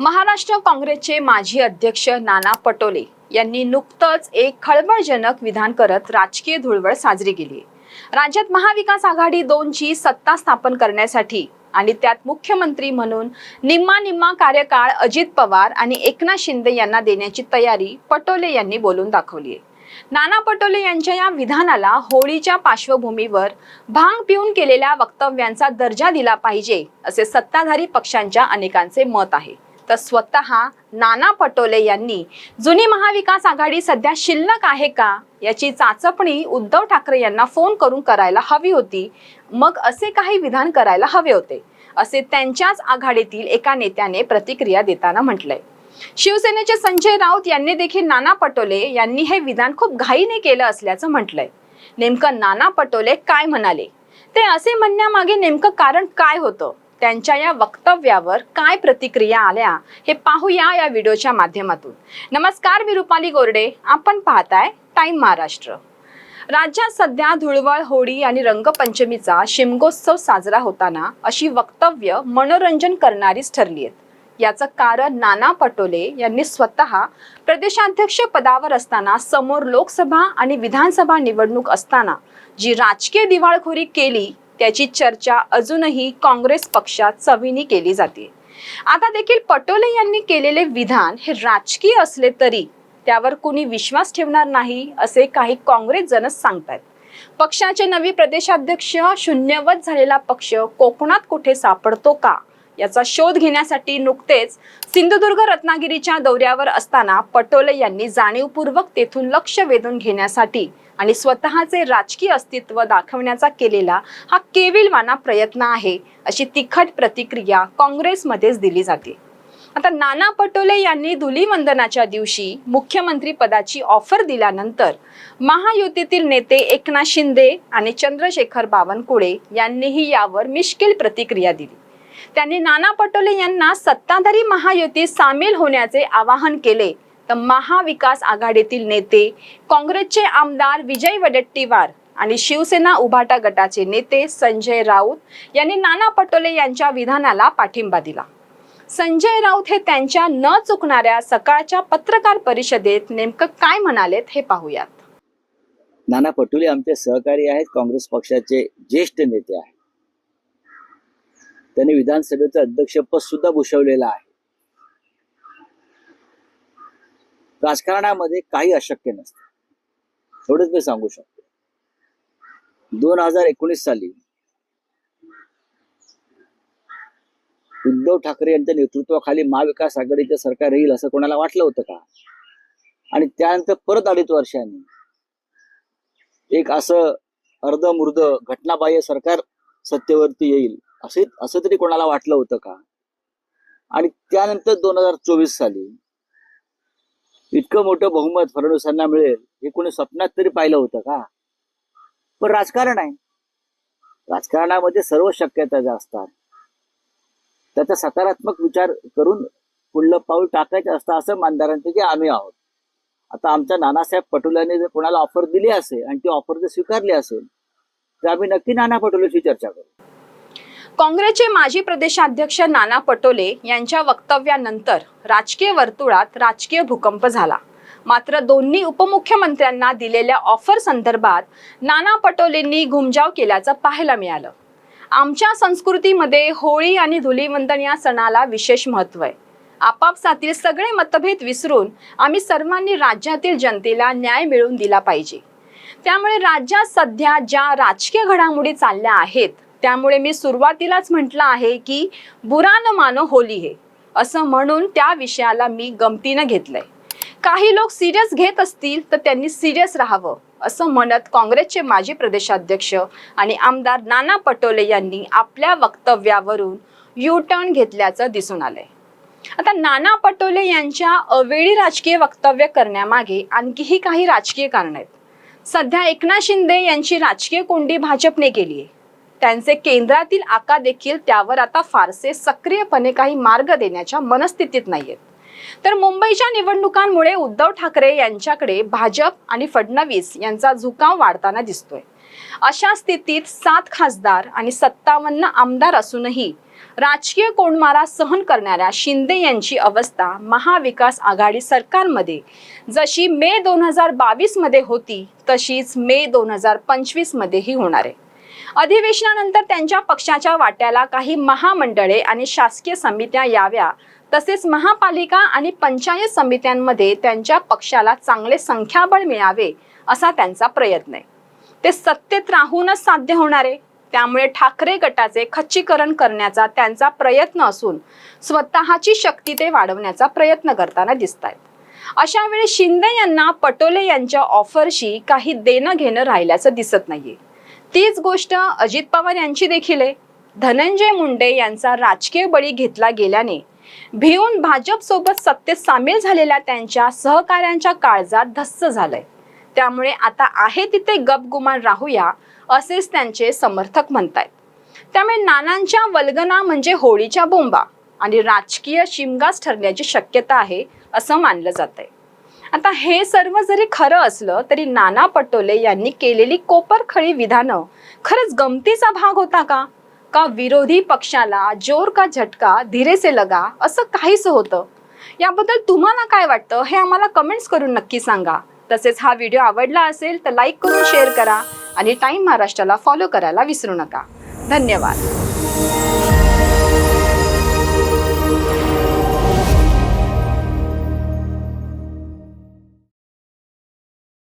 महाराष्ट्र काँग्रेसचे माजी अध्यक्ष नाना पटोले यांनी नुकतंच एक खळबळजनक विधान करत राजकीय धुळवड साजरी केली. राज्यात महाविकास आघाडी दोनची सत्ता स्थापन करण्यासाठी आणि त्यात मुख्यमंत्री म्हणून निम्मा निम्मा कार्यकाळ अजित पवार आणि एकनाथ शिंदे यांना देण्याची तयारी पटोले यांनी बोलून दाखवली आहे. नाना पटोले यांच्या या विधानाला होळीच्या पार्श्वभूमीवर भांग पिऊन केलेल्या वक्तव्यांचा दर्जा दिला पाहिजे असे सत्ताधारी पक्षांच्या अनेकांचे मत आहे. तर स्वतः नाना पटोले यांनी जुनी महाविकास आघाडी सध्या शिल्लक आहे का? याची चाचपणी उद्धव ठाकरे यांना फोन करून करायला हवी होती. मग असे काही विधान करायला हवे होते. असे त्यांच्याच आघाडीतील एका नेत्याने प्रतिक्रिया देताना म्हटलंय. शिवसेनेचे संजय राऊत यांनी देखील नाना पटोले यांनी हे विधान खूप घाईने केलं असल्याचं म्हटलंय. नेमकं नाना पटोले काय म्हणाले? ते असे म्हणण्यामागे नेमकं कारण काय होतं? त्यांच्या या वक्तव्यावर काय प्रतिक्रिया आल्या हे पाहूया या व्हिडिओच्या माध्यमातून. नमस्कार मी रुपाली गोरडे. आपण पाहताय टाइम महाराष्ट्र. राज्यात सध्या धुळवळ होळी आणि रंगपंचमीचा शिमगोत्सव साजरा होताना अशी वक्तव्य मनोरंजन करणारीच ठरली आहेत. याचं कारण नाना पटोले यांनी स्वतः प्रदेशाध्यक्ष पदावर असताना समोर लोकसभा आणि विधानसभा निवडणूक असताना जी राजकीय दिवाळखोरी केली त्याची चर्चा अजूनही काँग्रेस पक्षात सवीनी केली जाते. आता देखील पटोले यांनी केलेले विधान हे राजकीय असले तरी त्यावर कुणी विश्वास ठेवणार नाही असे काही काँग्रेस जनच सांगतात पक्षाचे नवी प्रदेशाध्यक्ष शून्यवत झालेला पक्ष कोकणात कुठे सापडतो का? याचा शोध घेण्यासाठी नुकतेच सिंधुदुर्ग रत्नागिरीच्या दौऱ्यावर असताना पटोले यांनी जाणीवपूर्वक तेथून लक्ष वेधून घेण्यासाठी आणि स्वतःचे राजकीय अस्तित्व दाखवण्याचा केलेला हा केविलवाना प्रयत्न आहे अशी तिखट प्रतिक्रिया काँग्रेसमध्येच दिली जाते. आता नाना पटोले यांनी धुलीवंदनाच्या दिवशी मुख्यमंत्री पदाची ऑफर दिल्यानंतर महायुतीतील नेते एकनाथ शिंदे आणि चंद्रशेखर बावनकुळे यांनीही यावर मिश्किल प्रतिक्रिया दिली. त्यांनी नाना पटोले यांना सत्ताधारी महायुतीत सामील होण्याचे आवाहन केले. तर महाविकास आघाडीतील नेते काँग्रेसचे आमदार विजय वडेट्टीवार आणि शिवसेना उभाटा गटाचे नेते संजय राऊत यांनी नाना पटोले यांच्या विधानाला पाठिंबा दिला. संजय राऊत हे त्यांच्या न चुकणाऱ्या सकाळच्या पत्रकार परिषदेत नेमकं काय म्हणालेत हे पाहूयात. नाना पटोले आमचे सहकारी आहेत काँग्रेस पक्षाचे ज्येष्ठ नेते आहेत. त्यांनी विधानसभेचं अध्यक्षपद सुद्धा भूषवलेलं आहे. राजकारणामध्ये काही अशक्य नसतं. एवढंच मी सांगू शकतो. दोन हजार एकोणीस साली उद्धव ठाकरे यांच्या नेतृत्वाखाली महाविकास आघाडीचं सरकार येईल असं कोणाला वाटलं होतं का? आणि त्यानंतर परत अडीच वर्षांनी एक असं अर्धमुर्द घटनाबाह्य सरकार सत्तेवरती येईल असे असं तरी कोणाला वाटलं होतं का? आणि त्यानंतर दोन हजार चोवीस साली इतकं मोठं बहुमत फडणवीसांना मिळेल हे कोणी स्वप्नात तरी पाहिलं होतं का? पण राजकारण आहे. राजकारणामध्ये सर्व शक्यता ज्या असतात त्याचा सकारात्मक विचार करून पुढलं पाऊल टाकायचं असतं असं मानदारांपैकी आम्ही आहोत. आता आमच्या नानासाहेब पटोल्याने जर कोणाला ऑफर दिली असेल आणि ती ऑफर जर स्वीकारली असेल तर आम्ही नक्की नाना पटोलेशी चर्चा करू. काँग्रेसचे माजी प्रदेशाध्यक्ष नाना पटोले यांच्या वक्तव्यानंतर राजकीय वर्तुळात राजकीय भूकंप झाला. मात्र दोन्ही उपमुख्यमंत्र्यांना दिलेल्या ऑफर संदर्भात नाना पटोलेंनी घुमजाव केल्याचं पाहायला मिळालं. आमच्या संस्कृतीमध्ये होळी आणि धुलीवंदन या सणाला विशेष महत्त्व आहे. आपापसातील सगळे मतभेद विसरून आम्ही सर्वांनी राज्यातील जनतेला न्याय मिळवून दिला पाहिजे. त्यामुळे राज्यात सध्या ज्या राजकीय घडामोडी चालल्या आहेत त्यामुळे मी सुरुवातीलाच म्हटलं आहे की बुरा न मानो होली हे असं म्हणून त्या विषयाला मी गमतीनं घेतलंय. काही लोक सिरियस घेत असतील तर त्यांनी सिरियस राहावं असं म्हणत काँग्रेसचे माजी प्रदेशाध्यक्ष आणि आमदार नाना पटोले यांनी आपल्या वक्तव्यावरून यू टर्न घेतल्याचं दिसून आलंय. आता नाना पटोले यांच्या अवेळी राजकीय वक्तव्य करण्यामागे आणखीही काही राजकीय कारण आहेत. सध्या एकनाथ शिंदे यांची राजकीय कोंडी भाजपने केली आहे त्यांचे केंद्रातील आका देखील त्यावर आता फारसे सक्रियपणे काही मार्ग देण्याच्या मनस्थितीत नाहीयेत. तर मुंबईच्या निवडणुकांमुळे उद्धव ठाकरे यांच्याकडे भाजप आणि फडणवीस यांचा झुकाव वाढताना दिसतोय. अशा स्थितीत सात खासदार आणि सत्तावन्न आमदार असूनही राजकीय कोंडमारा सहन करणाऱ्या शिंदे यांची अवस्था महाविकास आघाडी सरकारमध्ये जशी मे दोन हजार बावीसमध्ये होती तशीच मे दोन हजार पंचवीस मध्येही होणार आहे. अधिवेशनानंतर त्यांच्या पक्षाच्या वाट्याला काही महामंडळे आणि शासकीय समित्या याव्या. तसेच महापालिका आणि पंचायत समित्यांमध्ये त्यांच्या पक्षाला चांगले संख्याबळ मिळावे असा त्यांचा प्रयत्न आहे. ते सत्तेत राहूनच साध्य होणारे त्यामुळे ठाकरे गटाचे खच्चीकरण करण्याचा त्यांचा प्रयत्न असून स्वतःची शक्ती ते वाढवण्याचा प्रयत्न करताना दिसत आहेत अशा वेळी शिंदे यांना पटोले यांच्या ऑफरशी काही देणं घेणं राहिल्याचं दिसत नाहीये. तीच गोष्ट अजित पवार यांची देखील आहे. धनंजय मुंडे यांचा राजकीय बळी घेतला गेल्याने भिवून भाजप सोबत सत्तेत सामील झालेल्या त्यांच्या सहकाऱ्यांच्या काळजात धस्स झालंय. त्यामुळे आता आहे तिथे गपगुमान राहूया असेच त्यांचे समर्थक म्हणतायत. त्यामुळे नानांच्या वल्गना म्हणजे होळीच्या बोंबा आणि राजकीय शिमगाच ठरण्याची शक्यता आहे असं मानलं जात आहे आता हे सर्व जरी खरं असलं तरी नाना पटोले यांनी केलेली कोपरखळी विधानं खरंच गमतीचा भाग होता का? का विरोधी पक्षाला जोर का झटका धीरेसे लगा असं काहीच होतं? याबद्दल तुम्हाला काय वाटतं हे आम्हाला कमेंट्स करून नक्की सांगा. तसेच हा व्हिडिओ आवडला असेल तर लाईक करून शेअर करा आणि टाईम महाराष्ट्राला फॉलो करायला विसरू नका. धन्यवाद.